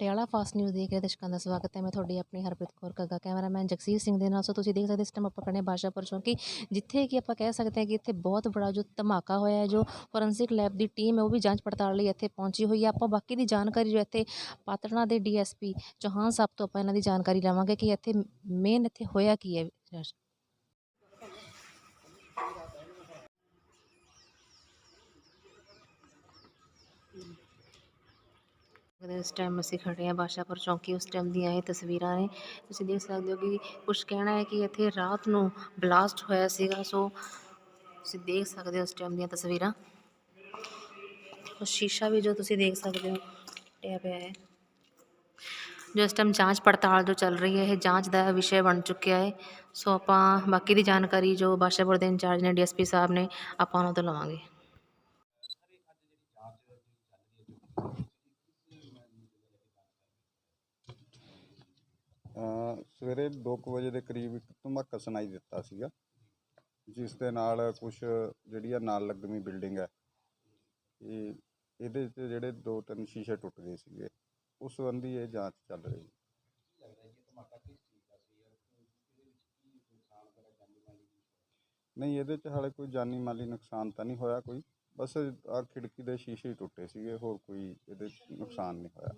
Patiala fast news ਦੇਖ ਰਹੇ ਦਰਸ਼ਕਾਂ ਦਾ ਸਵਾਗਤ ਹੈ। ਮੈਂ ਤੁਹਾਡੀ ਆਪਣੀ ਹਰਪ੍ਰੀਤ ਕੌਰ ਕੱਗਾ ਕੈਮਰਾਮੈਨ ਜਗਸੀਰ ਸਿੰਘ ਦੇ ਨਾਲ। ਸੋ ਤੁਸੀਂ ਦੇਖ ਸਕਦੇ ਇਸ ਟਾਈਮ ਆਪਾਂ ਖੜੇ ਬਾਸ਼ਾਪੁਰ ਚੌਂਕੀ ਜਿੱਥੇ ਕਿ ਆਪਾਂ ਕਹਿ ਸਕਦੇ ਹਾਂ ਕਿ ਇੱਥੇ ਬਹੁਤ ਬੜਾ ਜੋ ਧਮਾਕਾ ਹੋਇਆ ਹੈ, ਜੋ ਫੋਰੈਂਸਿਕ ਲੈਬ ਦੀ ਟੀਮ ਹੈ, ਉਹ ਵੀ ਜਾਂਚ ਪੜਤਾਲ ਲਈ ਇੱਥੇ ਪਹੁੰਚੀ ਹੋਈ ਹੈ। ਆਪਾਂ ਬਾਕੀ ਦੀ ਜਾਣਕਾਰੀ ਜੋ ਇੱਥੇ ਪਾਤੜਾਂ ਦੇ ਡੀਐਸਪੀ ਚੌਹਾਨ ਸਾਹਿਬ ਤੋਂ ਆਪਾਂ ਇਹਨਾਂ ਦੀ ਜਾਣਕਾਰੀ ਲਵਾਂਗੇ ਕਿ ਇੱਥੇ ਮੇਨ ਇੱਥੇ ਹੋਇਆ ਕੀ ਹੈ। ਸਕਦੇ ਹੋ। ਇਸ ਟਾਈਮ ਅਸੀਂ ਖੜੇ ਹਾਂ ਬਾਸ਼ਾਪੁਰ ਚੌਂਕੀ, ਉਸ ਟਾਈਮ ਦੀਆਂ ਇਹ ਤਸਵੀਰਾਂ ਨੇ। ਤੁਸੀਂ ਦੇਖ ਸਕਦੇ ਹੋ ਕਿ ਕੁਝ ਕਹਿਣਾ ਹੈ ਕਿ ਇੱਥੇ ਰਾਤ ਨੂੰ ਬਲਾਸਟ ਹੋਇਆ ਸੀਗਾ, ਸੋ ਤੁਸੀਂ ਦੇਖ ਸਕਦੇ ਹੋ ਉਸ ਟਾਈਮ ਦੀਆਂ ਤਸਵੀਰਾਂ। ਉਹ ਸ਼ੀਸ਼ਾ ਵੀ ਜੋ ਤੁਸੀਂ ਦੇਖ ਸਕਦੇ ਹੋ, ਟਿਆ ਪਿਆ ਹੈ। ਜੋ ਇਸ ਟਾਈਮ ਜਾਂਚ ਪੜਤਾਲ ਜੋ ਚੱਲ ਰਹੀ ਹੈ, ਇਹ ਜਾਂਚ ਦਾ ਵਿਸ਼ੇ ਬਣ ਚੁੱਕਿਆ ਹੈ। ਸੋ ਆਪਾਂ ਬਾਕੀ ਦੀ ਜਾਣਕਾਰੀ ਜੋ ਬਾਸ਼ਾਪੁਰ ਦੇ ਇੰਚਾਰਜ ਨੇ, ਡੀਐਸਪੀ ਸਾਹਿਬ ਨੇ, ਆਪਾਂ ਉਹਨਾਂ ਤੋਂ ਲਵਾਂਗੇ। ਸਵੇਰੇ 2 ਵਜੇ ਦੇ ਕਰੀਬ ਇੱਕ ਧਮਾਕਾ ਸੁਣਾਈ ਦਿੱਤਾ ਸੀਗਾ, ਜਿਸ ਦੇ ਨਾਲ ਕੁਝ ਜਿਹੜੀ ਆ ਨਾਲ ਲੱਗਵੀਂ ਬਿਲਡਿੰਗ ਹੈ ਇਹ ਇਹਦੇ 'ਚ ਜਿਹੜੇ ਦੋ ਤਿੰਨ ਸ਼ੀਸ਼ੇ ਟੁੱਟ ਗਏ ਸੀਗੇ, ਉਸ ਸੰਬੰਧੀ ਇਹ ਜਾਂਚ ਚੱਲ ਰਹੀ ਹੈ। ਨਹੀਂ, ਇਹਦੇ 'ਚ ਹਾਲੇ ਕੋਈ ਜਾਨੀ ਮਾਲੀ ਨੁਕਸਾਨ ਤਾਂ ਨਹੀਂ ਹੋਇਆ ਕੋਈ, ਬਸ ਆ ਖਿੜਕੀ ਦੇ ਸ਼ੀਸ਼ੇ ਹੀ ਟੁੱਟੇ ਸੀਗੇ, ਹੋਰ ਕੋਈ ਇਹਦੇ 'ਚ ਨੁਕਸਾਨ ਨਹੀਂ ਹੋਇਆ।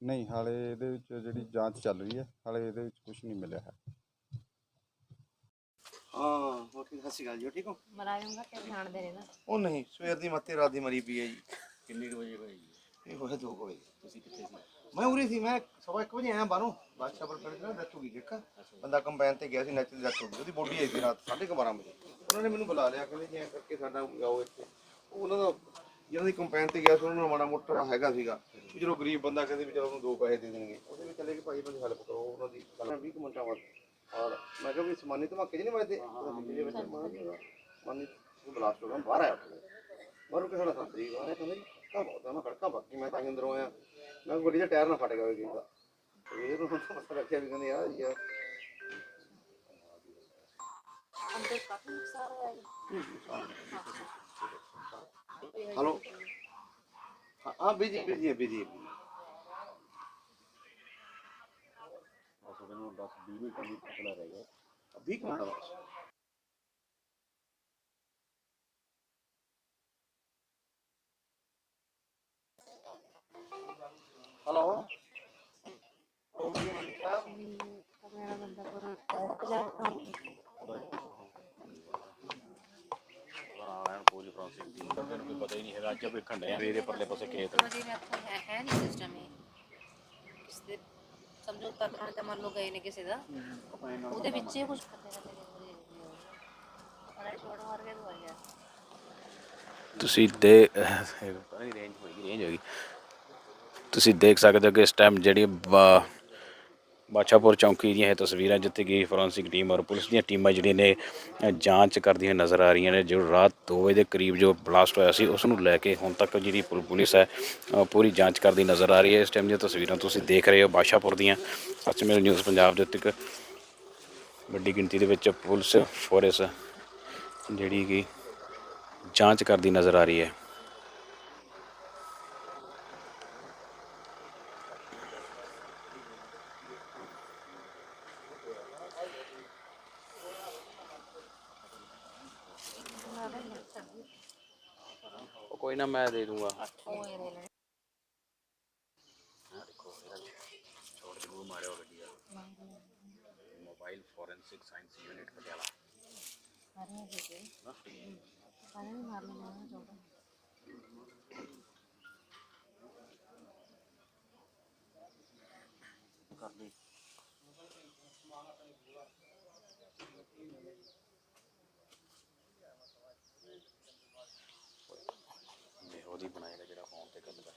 ਨਹੀਂ ਹਾਲੇ ਇਹਦੇ ਵਿੱਚ ਜਿਹੜੀ ਜਾਂਚ ਚੱਲ ਰਹੀ ਹੈ ਹਾਲੇ ਇਹਦੇ ਵਿੱਚ ਕੁਝ ਨਹੀਂ ਮਿਲਿਆ ਹੈ। ਹਾਂ ਹੋਰ ਕੀ ਸਤਿ ਸ਼੍ਰੀ ਅਕਾਲ ਜੀ ਠੀਕ ਹੋ? ਮਰਾਇਉਂਗਾ ਕਿ ਧਿਆਨ ਦੇ ਨਾ ਉਹ ਨਹੀਂ ਸਵੇਰ ਦੀ ਮੱਤੇ ਰਾਤ ਦੀ ਮਰੀ ਪਈ ਹੈ ਜੀ। ਕਿੰਨੇ ਕੁ ਵਜੇ ਹੋਈ ਜੀ? ਇਹ ਹੋਇਆ ਦੋ ਕੁ ਵਜੇ। ਤੁਸੀਂ ਕਿੱਥੇ ਸੀ? ਮੈਂ ਉਰੇ ਸੀ ਮੈਂ ਸਵਾ ਇੱਕ ਵਜੇ ਆਇਆ ਬਾਹਰੋਂ। ਬਾਦਸ਼ਾਹਪੁਰ ਪਿੰਡ ਦਾ ਡੈਥ ਹੋ ਗਈ ਇੱਕ ਬੰਦਾ ਕੰਬਾਈਨ ਤੇ ਗਿਆ ਸੀ ਨੈਚੁਰਲ ਡੈਥ ਹੋ ਗਈ। ਉਹਦੀ ਬੋਡੀ ਆਈ ਸੀ ਰਾਤ 12:30 ਵਜੇ। ਉਹਨਾਂ ਨੇ ਮੈਨੂੰ ਬੁਲਾ ਲਿਆ ਕਹਿੰਦੇ ਜੀ ਐਂ ਕਰਕੇ ਸਾਡਾ ਆਓ ਇੱਥੇ। ਉਹ ਉਹਨਾਂ ਦਾ ਜਿਹਨਾਂ ਦੀ ਕੰਬਾਈਨ ਤੇ ਗਿਆ ਸੀ ਉਹਨਾਂ ਨੂੰ ਮਾੜਾ ਮੋਟਾ ਹੈਗਾ ਸੀਗਾ। ਵੀ ਚਲੋ ਗਰੀਬ ਬੰਦਾ ਕਹਿੰਦੇ ਵੀ ਚਲੋ ਉਹਨੂੰ ਦੋ ਪੈਸੇ ਦੇ ਦੇਣਗੇ। ਉਹਦੇ ਵੀ ਚਲੇ ਕਿ ਭਾਈ ਉਹਨਾਂ ਦੀ ਹੈਲਪ ਕਰੋ ਉਹਨਾਂ ਦੀ ਗੱਲ 20 ਕੁ ਮਿੰਟਾਂ ਬਾਅਦ। ਔਰ ਮੈਂ ਕਿਹਾ ਵੀ ਸਮਾਨੀ ਧਮਾਕੇ ਜਿਹਨੇ ਵੱਜਦੇ? ਜਿਹਦੇ ਵਿੱਚ ਉਹ ਬਲਾਸਟ ਹੋ ਗਿਆ ਬਾਹਰ ਆਇਆ। ਬਾਹਰੋਂ ਕਿਸੇ ਦਾ ਸੰਤਰੀ ਆਇਆ ਕਹਿੰਦਾ ਜੀ ਕਾ ਬਹੁਤ ਮੈਂ ਖੜਕਾ ਬਾਕੀ ਮੈਂ ਤਾਂ ਹੀ ਅੰਦਰੋਂ ਆਇਆ। ਮੈਂ ਕਿਹਾ ਗੱਡੀ ਦਾ ਟਾਇਰ ਨਾ ਫਟ ਗਿਆ ਹੋਵੇ ਦਾ। ਇਹ ਨੂੰ ਪਤਾ ਰੱਖਿਆ ਵੀ ਕਹਿੰਦੇ ਯਾਰ ਯਾਰ ਅੰਦਰ ਕਾਫੀ ਨੁਕਸਾਨ ਹੋਇਆ ਹਲੋ ਨੂੰ 10 20 ਮਿੰਟ ਦੀ ਪਤਲਾ ਰਹਿ ਗਿਆ 20 ਮਿੰਟ ਬਸ ਹਲੋ ਮੇਰਾ ਬੰਦਾ ਪਰ ਆਇਆ ਪੂਰੀ ਫਰਾਂਸਿਕ ਦੀ ਤਾਂ ਮੈਨੂੰ ਕੋਈ ਪਤਾ ਹੀ ਨਹੀਂ ਹੈਗਾ ਅੱਜ ਵੇਖਣ ਡਿਆ। ਇਹਦੇ ਪਰਲੇ ਪਾਸੇ ਖੇਤ। ਜੀ ਮੈਂ ਇੱਥੇ ਹੈ ਹੈ ਨਹੀਂ ਸਿਸਟਮ ਇਹ। ਕਿਸੇ ਦੇ ਸਮਝੋ ਤਾਂ ਕਰਾਂ ਤੇ ਮੰਨ ਲਓ ਗਏ ਨੇ ਕਿਸੇ ਦਾ। ਉਹਦੇ ਵਿੱਚ ਹੀ ਕੁਝ ਕਰਦੇ ਰਹਿੰਦੇ ਨੇ ਅਰੇ ਛੋੜ ਮਾਰ ਕੇ ਦਵਾਈ ਆ ਤੁਸੀਂ ਦੇ ਪਤਾ ਨਹੀਂ ਰੇਂਜ ਹੋਈ ਰੇਂਜ ਹੋਈ। ਤੁਸੀਂ ਦੇਖ ਸਕਦੇ ਹੋ ਕਿ ਇਸ ਟਾਈਮ ਜਿਹੜੀ ਬਾ- ਬਾਛਾਪੁਰ ਚੌਂਕੀ ਦੀਆਂ ਇਹ ਤਸਵੀਰਾਂ ਜਿੱਥੇ ਕਿ ਫੋਰੈਂਸਿਕ ਟੀਮ ਔਰ ਪੁਲਿਸ ਦੀਆਂ ਟੀਮਾਂ ਜਿਹੜੀਆਂ ਨੇ ਜਾਂਚ ਕਰਦੀਆਂ ਨਜ਼ਰ ਆ ਰਹੀਆਂ ਨੇ। ਜੋ ਰਾਤ 2 ਵਜੇ ਦੇ ਕਰੀਬ ਜੋ ਬਲਾਸਟ ਹੋਇਆ ਸੀ, ਉਸ ਨੂੰ ਲੈ ਕੇ ਹੁਣ ਤੱਕ ਜਿਹੜੀ ਪੁਲ- ਪੁਲਿਸ ਹੈ ਪੂਰੀ ਜਾਂਚ ਕਰਦੀ ਨਜ਼ਰ ਆ ਰਹੀ ਹੈ। ਇਸ ਟਾਈਮ ਦੀਆਂ ਤਸਵੀਰਾਂ ਤੁਸੀਂ ਦੇਖ ਰਹੇ ਹੋ ਬਾਛਾਪੁਰ ਦੀਆਂ। ਸੱਚ ਨਿਊਜ਼ ਪੰਜਾਬ ਦੇ ਉੱਤੇ ਇੱਕ ਵੱਡੀ ਗਿਣਤੀ ਦੇ ਵਿੱਚ ਪੁਲਿਸ ਫੋਰਸ ਜਿਹੜੀ ਕਿ ਜਾਂਚ ਕਰਦੀ ਨਜ਼ਰ ਆ ਰਹੀ ਹੈ। ਉਹ ਕੋਈ ਨਾ ਮੈਂ ਦੇ ਦੂੰਗਾ ਉਹ ਇਹ ਲੈ ਲੈਣੇ ਛੋੜ ਜਰੂਰ ਮਾਰਿਓ ਗੱਡੀ ਦਾ mobile forensic science unit Patiala ਸਾਰੇ ਦੇ ਦੇ ਸਾਰੇ ਨਹੀਂ ਮਾਰ ਲੈਣਾ ਨਾ ਜੋੜਾ ਕਰ ਲਈ ਉਹਦੀ ਬਣਾਏਗਾ ਜਿਹੜਾ ਫੋਨ ਤੇ ਗੱਲ ਕਰ